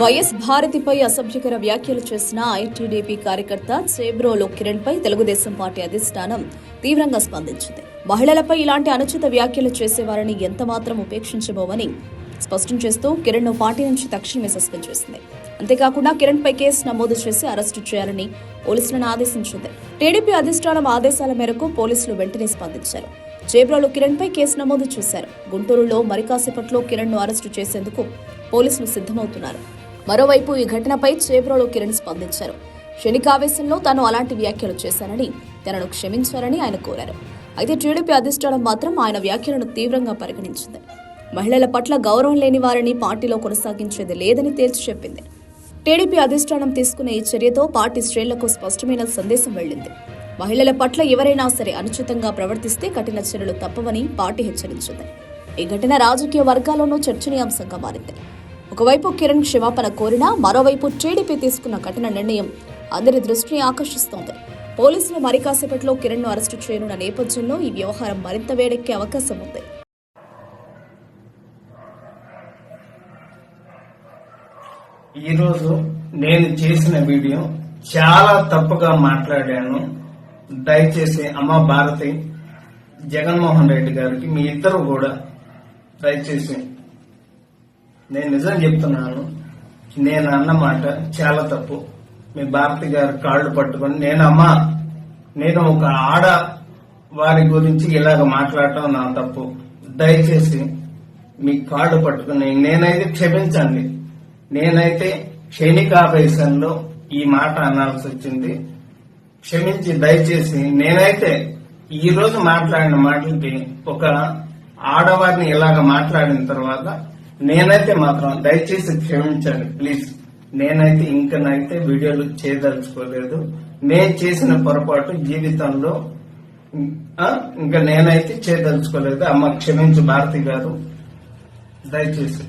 YS భారతిపై అసభ్యకర వ్యాఖ్యలు చేసిన ITDP కార్యకర్త చేబ్రోలో కిరణ్ పై తెలుగుదేశం పార్టీ అధిష్టానం తీవ్రంగా స్పందించింది. మహిళలపై ఇలాంటి అనుచిత వ్యాఖ్యలు చేసేవారిని ఎంతమాత్రం ఉపేక్షించబోమని స్పష్టం చేస్తూ కిరణ్ను పార్టీ నుంచి తక్షణమే సస్పెండ్ చేసింది. అంతేకాకుండా కిరణ్ పై కేసు నమోదు చేసి అరెస్టు చేయాలని పోలీసులను ఆదేశించింది. టీడీపీ అధిష్టానం ఆదేశాల మేరకు పోలీసులు వెంటనే స్పందించారు. చేబ్రోలు కిరణ్ పై కేసు నమోదు చేశారు. గుంటూరులో మరికాసేపట్లో కిరణ్ను కిరణ్ను అరెస్టు చేసేందుకు పోలీసులు సిద్ధమవుతున్నారు. మరోవైపు ఈ ఘటనపై చేబ్రోలో కిరణ్ స్పందించారు. క్షణికావేశంలో తాను అలాంటి వ్యాఖ్యలు చేశానని తనను క్షమించారని ఆయన కోరారు. అయితే టీడీపీ అధిష్టానం మాత్రం ఆయన వ్యాఖ్యలను తీవ్రంగా పరిగణించింది. మహిళల పట్ల గౌరవం లేని వారిని పార్టీలో కొనసాగించేది లేదని తేల్చి చెప్పింది. టీడీపీ అధిష్టానం తీసుకునే ఈ చర్యతో పార్టీ శ్రేణులకు స్పష్టమైన సందేశం వెళ్ళింది మహిళల పట్ల ఎవరైనా సరే అనుచితంగా ప్రవర్తిస్తే కఠిన చర్యలు తప్పవని పార్టీ హెచ్చరించింది. ఈ ఘటన రాజకీయ వర్గాల్లోనూ చర్చనీయాంశంగా మారింది. ఒకవైపు కిరణ్ క్షమాపణ కోరినా మరోవైపు టీడీపీ తీసుకున్న కఠిన నిర్ణయం అందరి దృష్టిని ఆకర్షిస్తోంది. పోలీసులు మరి కాసేపట్లో కిరణ్ను అరెస్టు చేయనున్న నేపథ్యంలో ఈ వ్యవహారం మరింత వేడెక్కే అవకాశం ఉంది. ఈరోజు నేను చేసిన వీడియో చాలా తప్పుగా మాట్లాడాను. దయచేసి అమ్మ భారతి జగన్మోహన్ రెడ్డి గారికి మీ ఇద్దరు కూడా దయచేసి నేను నిజం చెప్తున్నాను. నేను అన్నమాట చాలా తప్పు. మీ భారతి గారు కాళ్ళు పట్టుకొని నేను అమ్మా నేను ఒక ఆడ వారి గురించి ఇలాగ మాట్లాడటం నా తప్పు. దయచేసి మీ కాళ్ళు పట్టుకుని నేనైతే క్షమించండి. నేనైతే క్షణికావేశంలో ఈ మాట అనాల్సి వచ్చింది. క్షమించి దయచేసి నేనైతే ఈ రోజు మాట్లాడిన మాటలకి ఒక ఆడవారిని ఇలాగ మాట్లాడిన తర్వాత నేనైతే మాత్రం దయచేసి క్షమించండి ప్లీజ్ నేనైతే ఇంకనైతే వీడియోలు చేయదలుచుకోలేదు. నేను చేసిన పొరపాటు జీవితంలో ఇంకా నేనైతే చేయదలుచుకోలేదు. అమ్మ క్షమించు భారతి గారు. దయచేసి.